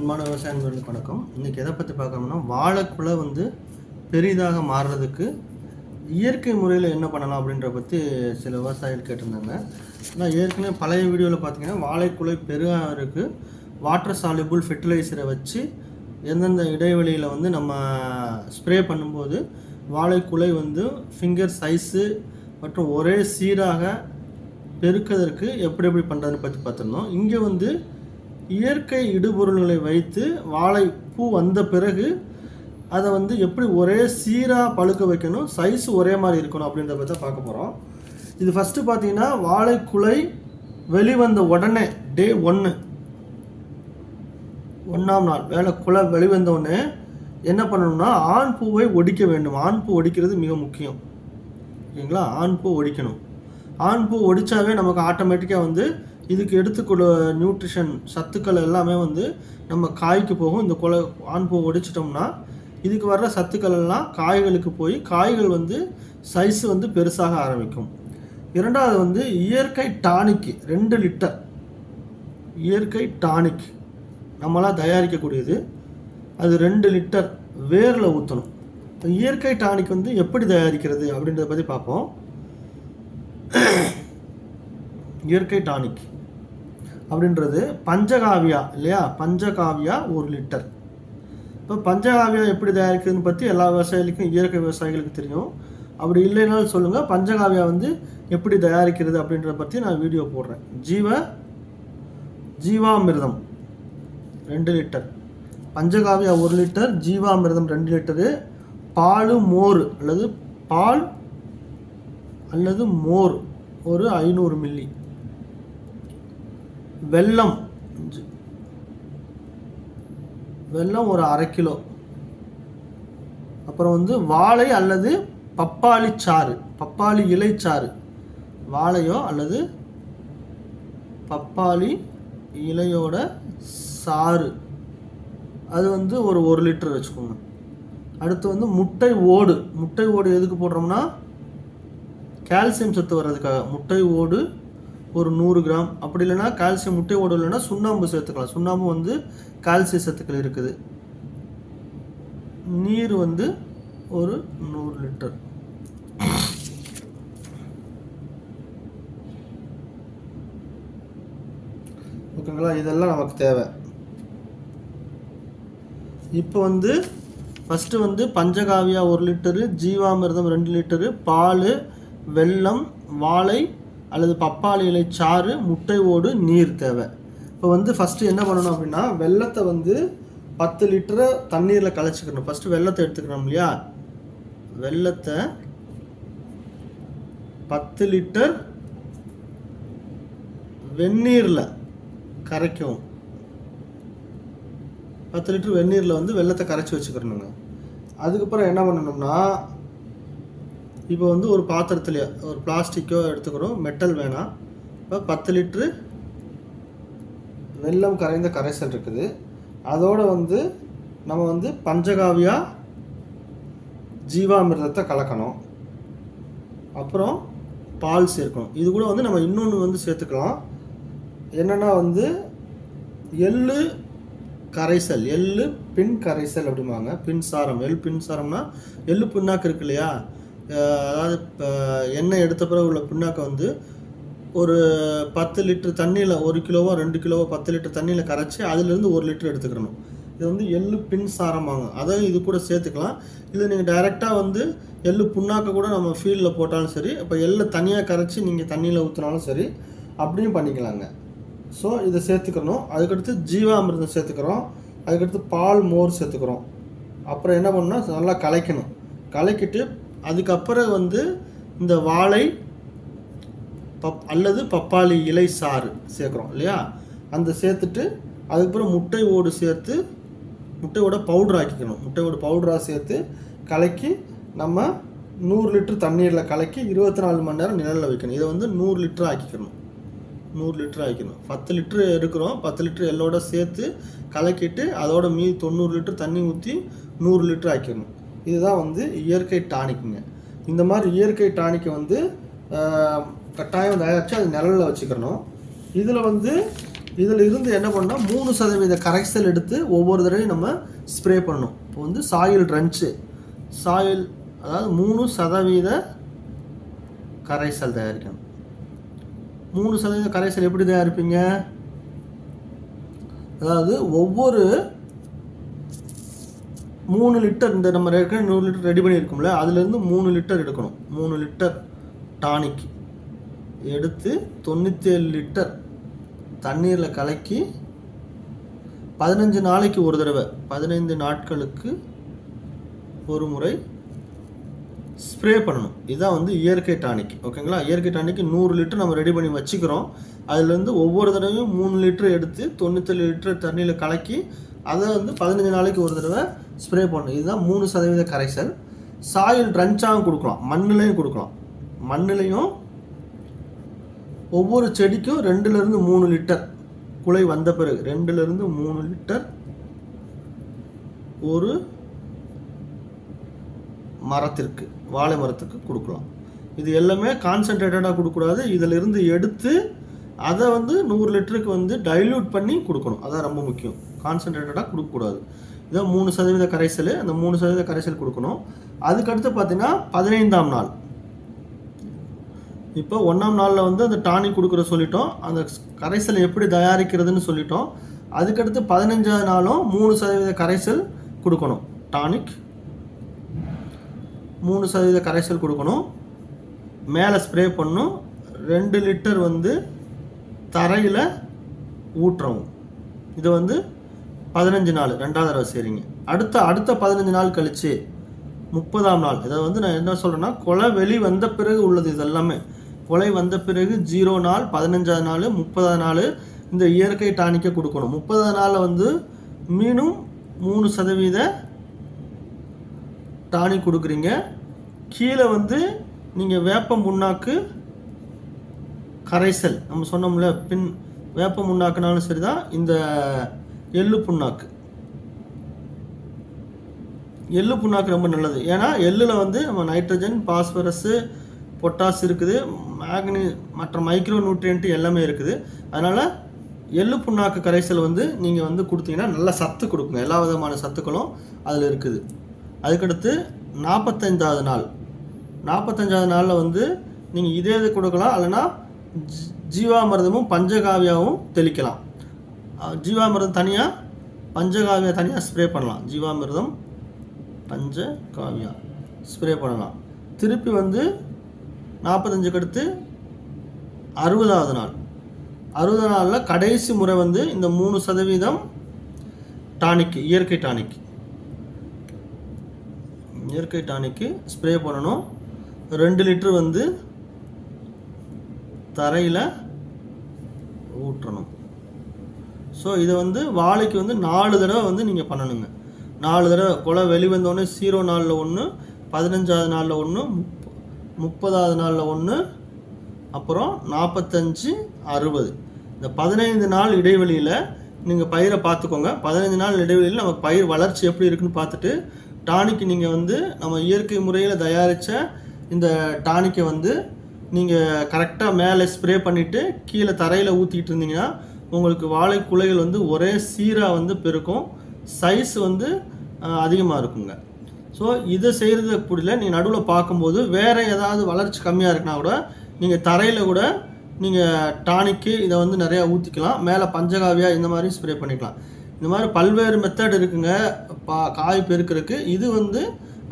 அன்பான விவசாய நண்பர்களுக்கு வணக்கம். இன்றைக்கி எதை பற்றி பார்க்கணும்னா வாழைக்குலை வந்து பெரிதாக மாறுறதுக்கு இயற்கை முறையில் என்ன பண்ணலாம் அப்படின்ற பற்றி சில விவசாயிகள் கேட்டிருந்தாங்க. ஆனால் ஏற்கனவே பழைய வீடியோவில் பார்த்தீங்கன்னா வாழைக்குலை பெருகாக வாட்டர் சாலிபிள் ஃபெர்டிலைசரை வச்சு எந்தெந்த இடைவெளியில் வந்து நம்ம ஸ்ப்ரே பண்ணும்போது வாழைக்குலை வந்து ஃபிங்கர் சைஸு மற்றும் ஒரே சீராக பெருக்கதற்கு எப்படி எப்படி பண்ணுறதுன்னு பற்றி பார்த்துருந்தோம். இங்கே வந்து இயற்கை இடுபொருள்களை வைத்து வாழைப்பூ வந்த பிறகு அதை வந்து எப்படி ஒரே சீராக பழுக்க வைக்கணும் சைஸ் ஒரே மாதிரி இருக்கணும் அப்படின்றத பற்றி தான் பார்க்க போகிறோம் இது ஃபஸ்ட்டு பார்த்தீங்கன்னா வாழைக்குலை வெளிவந்த உடனே டே ஒன்று ஒன்றாம் நாள் வேலை குலை வெளிவந்த உடனே என்ன பண்ணணும்னா ஆண் பூவை ஒடிக்க வேண்டும். ஆண் பூ ஒடிக்கிறது மிக முக்கியம். ஓகேங்களா ஆண் பூ ஒடிக்கணும். ஆண் பூ ஒடிச்சாவே நமக்கு ஆட்டோமேட்டிக்காக வந்து இதுக்கு எடுத்துக்கொள்ள நியூட்ரிஷன் சத்துக்கள் எல்லாமே வந்து நம்ம காய்க்கு போகும். இந்த கொலை ஆண் பூ ஒடிச்சிட்டோம்னா இதுக்கு வர்ற சத்துக்கள் எல்லாம் காய்களுக்கு போய் காய்கள் வந்து சைஸ் வந்து பெருசாக ஆரம்பிக்கும். இரண்டாவது வந்து இயற்கை டானிக்கு ரெண்டு லிட்டர் இயற்கை டானிக் நம்மளாம் தயாரிக்கக்கூடியது. அது ரெண்டு லிட்டர் வேரில் ஊற்றணும் இயற்கை டானிக் வந்து எப்படி தயாரிக்கிறது அப்படின்றத பற்றி பார்ப்போம். இயற்கை டானிக் அப்படின்றது பஞ்சகாவியா இல்லையா? பஞ்சகாவியா ஒரு லிட்டர். இப்போ பஞ்சகாவியா எப்படி தயாரிக்கிறதுன்னு பற்றி எல்லா விவசாயிகளுக்கும் இயற்கை விவசாயிகளுக்கு தெரியும். அப்படி இல்லைனாலும் சொல்லுங்கள் பஞ்சகாவியா வந்து எப்படி தயாரிக்கிறது அப்படின்றத பற்றி நான் வீடியோ போடுறேன். ஜீவ ஜீவாமிர்தம் ரெண்டு லிட்டர். பஞ்சகாவியா ஒரு லிட்டர் ஜீவாமிர்தம் ரெண்டு லிட்டரு. பால் மோர் அல்லது பால் அல்லது மோர் ஒரு ஐநூறு மில்லி. வெல்லம். வெல்லம் ஒரு அரை கிலோ. அப்புறம் வந்து வாழை அல்லது பப்பாளி சாறு பப்பாளி இலைச்சாறு வாழையோ அல்லது பப்பாளி இலையோட சாறு. அது வந்து ஒரு ஒரு லிட்டர் வச்சுக்கோங்க. அடுத்து வந்து முட்டை ஓடு. முட்டை ஓடு எதுக்கு போடுறோம்னா கால்சியம் சத்து வர்றதுக்காக. முட்டை ஓடு ஒரு நூறு கிராம். அப்படி இல்லைன்னா கால்சியம் முட்டை ஓடு இல்லைன்னா சுண்ணாம்பு சேர்த்துக்கலாம். சுண்ணாம்பு வந்து கால்சிய சத்துக்கள் இருக்குது. நீர் வந்து ஒரு நூறு லிட்டர். ஓகேங்களா? இதெல்லாம் நமக்கு தேவை. இப்போ வந்து ஃபஸ்ட்டு வந்து பஞ்சகாவியா ஒரு லிட்டரு ஜீவாமிர்தம் ரெண்டு லிட்டரு பால் வெல்லம் வாழை அல்லது பப்பாளி இலை சாறு முட்டை ஓடு நீர் தேவை. இப்போ வந்து ஃபஸ்ட்டு என்ன பண்ணணும் அப்படின்னா வெல்லத்தை வந்து பத்து லிட்டரை தண்ணீரில் கலைச்சிக்கணும். ஃபஸ்ட்டு வெல்லத்தை எடுத்துக்கணும் இல்லையா? வெல்லத்தை பத்து லிட்டர் வெந்நீரில் கரைக்கும். பத்து லிட்டர் வெந்நீரில் வந்து வெள்ளத்தை கரைச்சி வச்சுக்கிறணுங்க அதுக்கப்புறம் என்ன பண்ணணும்னா இப்போ வந்து ஒரு பாத்திரத்துலையோ ஒரு பிளாஸ்டிக்கோ எடுத்துக்கிறோம். மெட்டல் வேணாம். இப்போ பத்து லிட்ரு வெல்லம் கரைந்த கரைசல் இருக்குது. அதோடு வந்து நம்ம வந்து பஞ்சகாவியா ஜீவாமிர்தத்தை கலக்கணும். அப்புறம் பால் சேர்க்கணும். இது கூட வந்து நம்ம இன்னொன்று வந்து சேர்த்துக்கலாம். என்னென்னா வந்து எள்ளு கரைசல் எள்ளு பின் கரைசல் அப்படிம்பாங்க. பின்சாரம் எள் பின்சாரம்னா எள்ளு பின்னாக்கு இருக்கு இல்லையா? அதாவது இப்போ எண்ணெய் எடுத்த பிறகு உள்ள புண்ணாக்கை வந்து ஒரு பத்து லிட்டர் தண்ணியில் ஒரு கிலோவோ ரெண்டு கிலோவோ பத்து லிட்டர் தண்ணியில் கரைச்சி அதுலேருந்து ஒரு லிட்டர் எடுத்துக்கிறணும் இது வந்து எள்ளு பின் சாரமாங்க அதை இது கூட சேர்த்துக்கலாம். இது நீங்கள் டைரெக்டாக வந்து எள்ளு புண்ணாக்க கூட நம்ம ஃபீல்டில் போட்டாலும் சரி இப்போ எள்ளை தனியாக கரைச்சி நீங்கள் தண்ணியில் ஊற்றினாலும் சரி அப்படியும் பண்ணிக்கலாங்க. ஸோ இதை சேர்த்துக்கணும். அதுக்கடுத்து ஜீவாமிர்தம் சேர்த்துக்கிறோம். அதுக்கடுத்து பால் மோர் சேர்த்துக்கிறோம். அப்புறம் என்ன பண்ணணும்னா நல்லா கலைக்கணும். கலக்கிட்டு அதுக்கப்புறம் வந்து இந்த வாழை பப் அல்லது பப்பாளி இலை சாறு சேர்க்குறோம் இல்லையா? அந்த சேர்த்துட்டு அதுக்கப்புறம் முட்டை ஓடு சேர்த்து முட்டையோட பவுடர் ஆக்கிக்கணும். முட்டையோட பவுடராக சேர்த்து கலக்கி நம்ம நூறு லிட்டர் தண்ணீரில் கலக்கி இருபத்தி நாலு மணி நேரம் நிழலில் வைக்கணும். இதை வந்து நூறு லிட்டர் ஆக்கிக்கணும். நூறு லிட்டர் ஆக்கிக்கணும். பத்து லிட்டரு எடுக்கிறோம். பத்து லிட்டர் எல்லோட சேர்த்து கலக்கிட்டு அதோட மீதி தொண்ணூறு லிட்டர் தண்ணி ஊற்றி நூறு லிட்டர் ஆக்கிடணும். இதுதான் வந்து இயற்கை டானிக்குங்க இந்த மாதிரி இயற்கை டானிக்கை வந்து கட்டாயம் தயாரித்து அது நிழலில் வச்சுக்கிறணும் இதில் வந்து இதில் இருந்து என்ன பண்ணால் மூணு சதவீத கரைசல் எடுத்து ஒவ்வொரு தடவையும் நம்ம ஸ்ப்ரே பண்ணணும். இப்போ வந்து சாயில் ரன்ச்சு சாயில் அதாவது மூணு சதவீத கரைசல் தயாரிக்கணும். மூணு சதவீத கரைசல் எப்படி தயாரிப்பீங்க? அதாவது ஒவ்வொரு மூணு லிட்டர் இந்த நம்ம ஏற்கனவே நூறு லிட்டர் ரெடி பண்ணியிருக்கோம்ல அதுலேருந்து மூணு லிட்டர் எடுக்கணும். மூணு லிட்டர் டானிக் எடுத்து தொண்ணூற்றேழு லிட்டர் தண்ணீரில் கலக்கி பதினஞ்சு நாளைக்கு ஒரு தடவை பதினைந்து நாட்களுக்கு ஒரு முறை ஸ்ப்ரே பண்ணணும். இதுதான் வந்து இயற்கை டானிக் ஓகேங்களா இயற்கை டானிக் நூறு லிட்டர் நம்ம ரெடி பண்ணி வச்சுக்கிறோம். அதுலேருந்து ஒவ்வொரு தடவையும் மூணு லிட்டர் எடுத்து தொண்ணூத்தேழு லிட்டர் தண்ணியில் கலக்கி அதை வந்து பதினஞ்சு நாளைக்கு ஒரு தடவை ஸ்ப்ரே பண்ணணும். இதுதான் மூணு சதவீத கரைசல். சாயில் ட்ரன்ச்சாகவும் கொடுக்கலாம். மண்ணிலையும் கொடுக்கலாம். மண்ணிலையும் ஒவ்வொரு செடிக்கும் ரெண்டுலேருந்து மூணு லிட்டர் குலை வந்த பிறகு ரெண்டுலேருந்து மூணு லிட்டர் ஒரு மரத்திற்கு வாழை மரத்துக்கு கொடுக்கலாம். இது எல்லாமே கான்சன்ட்ரேட்டடாக கொடுக்கக்கூடாது. இதிலிருந்து எடுத்து அதை வந்து நூறு லிட்டருக்கு வந்து டைல்யூட் பண்ணி கொடுக்கணும். அதான் ரொம்ப முக்கியம். கான்சன்ட்ரேட்டடாக கொடுக்கக்கூடாது. இதான் மூணு சதவீத கரைசல் அந்த மூணு சதவீத கரைசல் கொடுக்கணும். அதுக்கடுத்து பார்த்தீங்கன்னா பதினைந்தாம் நாள். இப்போ ஒன்றாம் நாளில் வந்து அந்த டானிக் கொடுக்குற சொல்லிட்டோம். அந்த கரைசல் எப்படி தயாரிக்கிறதுன்னு சொல்லிட்டோம். அதுக்கடுத்து பதினஞ்சாவது நாளும் மூணு சதவீத கரைசல் கொடுக்கணும். டானிக். மூணு சதவீத கரைசல் கொடுக்கணும். மேலே ஸ்ப்ரே பண்ணும் ரெண்டு லிட்டர் வந்து தரையில் ஊற்றவும் இது வந்து பதினஞ்சு நாள் ரெண்டாவது தடவை செய்கிறீங்க அடுத்த அடுத்த பதினஞ்சு நாள் கழிச்சு முப்பதாம் நாள் இதை வந்து நான் என்ன சொல்கிறேன்னா கொலை வெளி வந்த பிறகு உள்ளது இது எல்லாமே கொலை வந்த பிறகு ஜீரோ நாள் பதினஞ்சாவது நாள் முப்பதாவது நாள் இந்த இயற்கை டானிக்கை கொடுக்கணும். முப்பதாவது நாளில் வந்து மீனும் மூணு சதவீத டானிக் கொடுக்குறீங்க. கீழே வந்து நீங்கள் வேப்பம் புண்ணாக்கு கரைசல் நம்ம சொன்னோம்ல பின் வேப்பம் வேப்ப சரி தான் இந்த எள்ளு புண்ணாக்கு. எள்ளு புண்ணாக்கு ரொம்ப நல்லது. ஏன்னா எள்ளில் வந்து நம்ம நைட்ரஜன் பாஸ்பரஸு பொட்டாஸ் இருக்குது. மேக்னி மற்ற மைக்ரோ நியூட்ரியன்ட்டு எல்லாமே இருக்குது. அதனால் எள்ளு புண்ணாக்கு கரைசல் வந்து நீங்கள் வந்து கொடுத்தீங்கன்னா நல்ல சத்து கொடுக்குங்க எல்லா விதமான சத்துக்களும் அதில் இருக்குது. அதுக்கடுத்து நாற்பத்தஞ்சாவது நாள். நாற்பத்தஞ்சாவது நாளில் வந்து நீங்கள் இதே இது கொடுக்கலாம். இல்லைன்னா ஜீ- பஞ்சகாவியாவும் தெளிக்கலாம். ஜீவாமிர்தம் தனியாக பஞ்சகாவியா தனியாக ஸ்ப்ரே பண்ணலாம். ஜீவாமிர்தம் பஞ்சகாவியா ஸ்ப்ரே பண்ணலாம். திருப்பி வந்து நாற்பத்தஞ்சுக்கு அடுத்து அறுபதாவது நாள். அறுபது நாளில் கடைசி முறை வந்து இந்த மூணு சதவீதம் டானிக் இயற்கை டானிக் இயற்கை டானிக்கு ஸ்ப்ரே பண்ணணும். ரெண்டு லிட்டர் வந்து தரையில் ஊற்றணும். ஸோ இதை வந்து வாழைக்கு வந்து நாலு தடவை வந்து நீங்கள் பண்ணணுங்க. நாலு தடவை. குலை வெளிவந்தோடனே ஜீரோ நாளில் ஒன்று பதினஞ்சாவது நாளில் ஒன்று முப்ப முப்பதாவது நாளில் ஒன்று அப்புறம் நாற்பத்தஞ்சு அறுபது. இந்த பதினைந்து நாள் இடைவெளியில் நீங்கள் பயிரை பார்த்துக்கோங்க. பதினைஞ்சு நாள் இடைவெளியில் நமக்கு பயிர் வளர்ச்சி எப்படி இருக்குன்னு பார்த்துட்டு டானிக்கு நீங்கள் வந்து நம்ம இயற்கை முறையில் தயாரித்த இந்த டானிக்கை வந்து நீங்கள் கரெக்டாக மேலே ஸ்ப்ரே பண்ணிவிட்டு கீழே தரையில் ஊற்றிக்கிட்டு இருந்தீங்கன்னா உங்களுக்கு வாழை குலைகள் வந்து ஒரே சீராக வந்து பெருக்கும். சைஸ் வந்து அதிகமாக இருக்குங்க. ஸோ இதை செய்கிறது புரியல நீங்கள் நடுவில் பார்க்கும்போது வேறு ஏதாவது வளர்ச்சி கம்மியாக இருக்குன்னா கூட நீங்கள் தரையில் கூட நீங்கள் டானிக்கு இதை வந்து நிறையா ஊற்றிக்கலாம் மேலே பஞ்சகாவியா இந்த மாதிரி ஸ்ப்ரே பண்ணிக்கலாம். இந்த மாதிரி பல்வேறு மெத்தட் இருக்குங்க. பா காய் பெருக்கிறதுக்கு. இது வந்து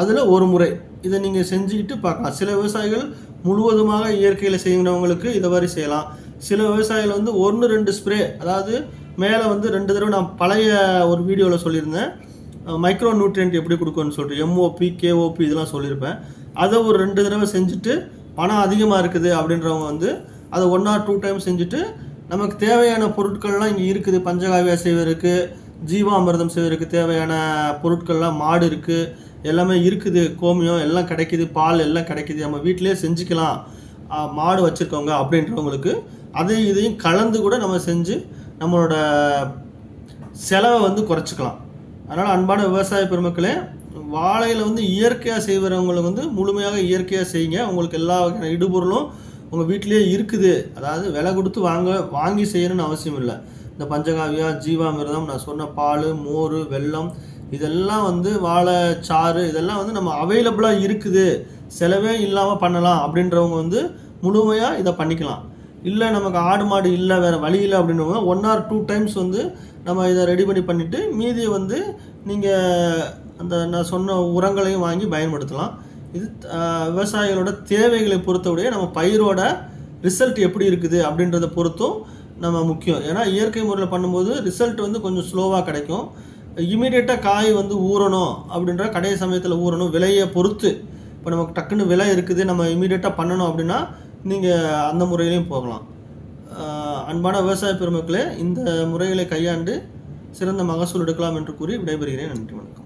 அதில் ஒரு முறை. இதை நீங்கள் செஞ்சுக்கிட்டு பார்க்கலாம். சில விவசாயிகள் முழுவதுமாக இயற்கையில் செய்கிறவங்களுக்கு இதை மாதிரி செய்யலாம். சில விவசாயிகள் வந்து ஒன்று ரெண்டு ஸ்ப்ரே அதாவது மேலே வந்து ரெண்டு தடவை நான் பழைய ஒரு வீடியோவில் சொல்லியிருந்தேன். மைக்ரோ நியூட்ரியன்ட் எப்படி கொடுக்கணும்னு சொல்லிட்டு எம்ஓபி கேஓபி இதெல்லாம் சொல்லியிருப்பேன். அதை ஒரு ரெண்டு தடவை செஞ்சுட்டு பணம் அதிகமாக இருக்குது அப்படின்றவங்க வந்து அதை ஒன் ஆர் டூ டைம் செஞ்சுட்டு நமக்கு தேவையான பொருட்கள்லாம் இங்கே இருக்குது. பஞ்சகாவியா செய்வதற்கு ஜீவாமிர்தம் செய்வதற்கு தேவையான பொருட்கள்லாம் மாடு இருக்குது எல்லாமே இருக்குது. கோமியம் எல்லாம் கிடைக்குது. பால் எல்லாம் கிடைக்குது. நம்ம வீட்டிலேயே செஞ்சுக்கலாம். மாடு வச்சுருக்கவங்க அப்படின்றவங்களுக்கு அதையும் இதையும் கலந்து கூட நம்ம செஞ்சு நம்மளோட செலவை வந்து குறைச்சிக்கலாம். அதனால் அன்பான விவசாய பெருமக்களே வாழையில் வந்து இயற்கையாக செய்கிறவங்களுக்கு வந்து முழுமையாக இயற்கையாக செய்யுங்க. உங்களுக்கு எல்லா வகையான இடுபொருளும் உங்கள் வீட்டிலேயே இருக்குது. அதாவது விலை கொடுத்து வாங்க வாங்கி செய்யணும்னு அவசியம் இல்லை. இந்த பஞ்சகாவியா ஜீவாமிர்தம் நான் சொன்ன பால் மோர் வெல்லம் இதெல்லாம் வந்து வாழை சாறு இதெல்லாம் வந்து நம்ம அவைலபிளாக இருக்குது. செலவே இல்லாமல் பண்ணலாம். அப்படின்றவங்க வந்து முழுமையாக இதை பண்ணிக்கலாம். இல்லை நமக்கு ஆடு மாடு இல்லை வேறு வழி இல்லை அப்படின்றவங்க ஒன் ஆர் டூ டைம்ஸ் வந்து நம்ம இதை ரெடி பண்ணி பண்ணிவிட்டு மீதியை வந்து நீங்கள் அந்த நான் சொன்ன உரங்களையும் வாங்கி பயன்படுத்தலாம். இது விவசாயிகளோட தேவைகளை பொறுத்தவரையே நம்ம பயிரோட ரிசல்ட் எப்படி இருக்குது அப்படின்றத பொறுத்தும் நம்ம முக்கியம். ஏன்னா இயற்கை முறையில் பண்ணும்போது ரிசல்ட் வந்து கொஞ்சம் ஸ்லோவாக கிடைக்கும். இமீடியட்டாக காய் வந்து ஊறணும் அப்படின்ற கடைசி சமயத்தில் ஊறணும். விலையை பொறுத்து. இப்போ நமக்கு டக்குன்னு விலை இருக்குது நம்ம இமீடியட்டாக பண்ணணும் அப்படின்னா நீங்கள் அந்த முறையிலையும் போகலாம். அன்பான விவசாய பெருமக்களே இந்த முறைகளை கையாண்டு சிறந்த மகசூல் எடுக்கலாம் என்று கூறி விடைபெறுகிறேன். நன்றி வணக்கம்.